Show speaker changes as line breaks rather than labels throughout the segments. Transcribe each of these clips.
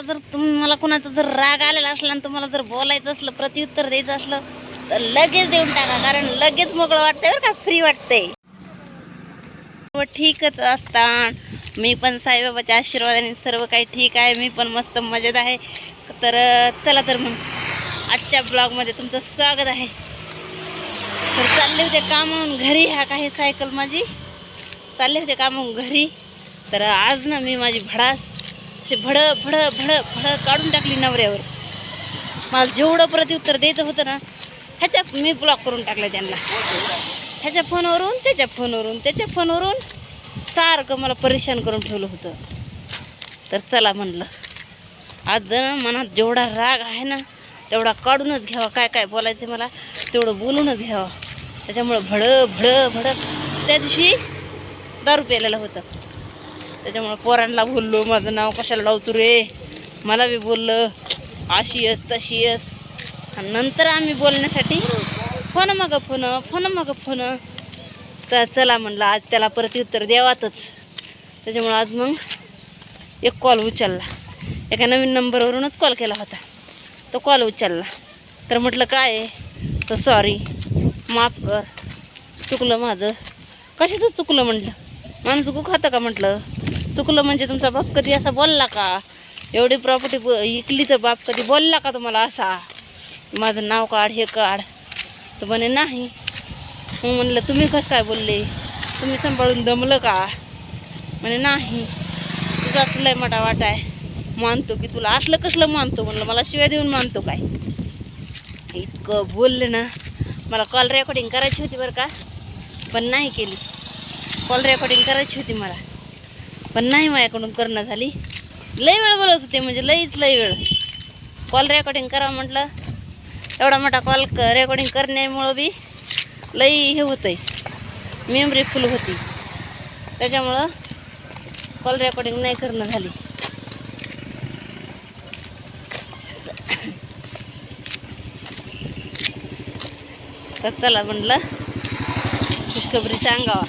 तुम्हाला जर तुम्हाला कोणाचा जर राग आलेला असला आणि तुम्हाला जर बोलायचं असलं प्रत्युत्तर द्यायचं असलं तर लगेच देऊन टाका कारण लगेच मोकळं वाटतंय बरं का फ्री वाटतंय. ठीकच असतात. मी पण साईबाबाच्या आशीर्वादाने सर्व काही ठीक आहे मी पण मस्त मजेत आहे. तर चला तर मग आजच्या ब्लॉगमध्ये तुमचं स्वागत आहे. तर चालले होते कामाहून घरी ह्या काही सायकल माझी. चालले होते कामाहून घरी. तर आज ना मी माझी भडास असे भड भड भड भड काढून टाकली नवऱ्यावर. मला जेवढं प्रत्युत्तर द्यायचं होतं ना ह्याच्या मी ब्लॉक करून टाकलं त्यांना. ह्याच्या फोनवरून त्याच्या फोनवरून त्याच्या फोनवरून सारखं मला परेशान करून ठेवलं होतं. तर चला म्हणलं आज जण मनात जेवढा राग आहे ना तेवढा काढूनच घ्यावा काय काय बोलायचं मला तेवढं बोलूनच घ्यावं. त्याच्यामुळं भड भड भड त्या दिवशी दारू प्यायलेलं होतं. त्याच्यामुळं पोरांना बोललो माझं नाव कशाला लावतो रे? मला बी बोललं अशी अस तशी अस आणि नंतर आम्ही बोलण्यासाठी फोन मग फोन फोन मग फोन. तर चला म्हणलं आज त्याला प्रत्युत्तर द्यावातच. त्याच्यामुळं आज मग एक कॉल उचलला. एका नवीन नंबरवरूनच कॉल केला होता. तो कॉल उचलला. तर म्हटलं काय आहे? तर सॉरी माफ कर. चुकलं माझं. कशाचं चुकलं? म्हटलं माणूस चुकू खातं का? म्हटलं. चुकलं म्हणजे तुमचा बाप कधी असा बोलला का? एवढी प्रॉपर्टी ब इकली तर बाप कधी बोलला का तुम्हाला असा? माझं नाव काढ हे काढ. तर म्हणे नाही. मग म्हणलं तुम्ही कसं काय बोलले? तुम्ही सांभाळून दमलं का? म्हणे नाही. तुझाच लय मोठा वाटा आहे. मानतो की तुला असलं कसलं मानतो? म्हणलं मला शिव्या देऊन मानतो काय? इतकं बोलले ना. मला कॉल रेकॉर्डिंग करायची होती बरं का? पण नाही केली. कॉल रेकॉर्डिंग करायची होती मला. पण नाही माझ्याकडून करणं झाली. लई वेळ बोलत होते म्हणजे लईच लई वेळ. कॉल रेकॉर्डिंग करा म्हटलं. एवढा मोठा कॉल रेकॉर्डिंग करण्यामुळं बी लई हे होतं आहे मेमरी फुल होती. त्याच्यामुळं कॉल रेकॉर्डिंग नाही करणं झाली. तर चला म्हटलं खुशखबरी सांगावा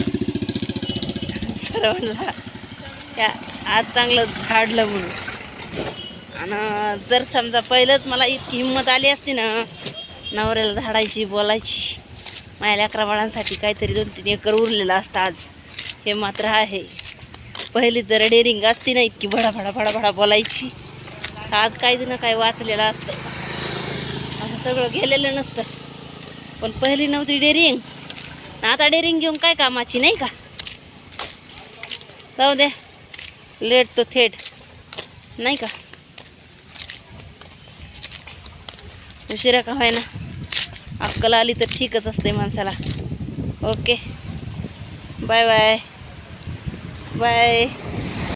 सर म्हणला त्या आज चांगलं झाडलं म्हणून. आणि जर समजा पहिलंच मला इतकी हिंमत आली असती ना नवऱ्याला झाडायची बोलायची माझ्या लेकरा बाळांसाठी काहीतरी दोन तीन एकर उरलेलं असतं आज. हे मात्र आहे. पहिली जर डेअरिंग असती ना इतकी भडाभडा भडाभडा बोलायची आज काही ना काही वाचलेलं असतं. असं सगळं गेलेलं नसतं. पण पहिली नव्हती डेअरिंग आता डेअरिंग घेऊन काय कामाची नाही का? जाऊ दे लेट तो थेट. नाही का? उशिरा का ना अक्कल आली तर ठीकच असते माणसाला. ओके. Bye bye. बाय.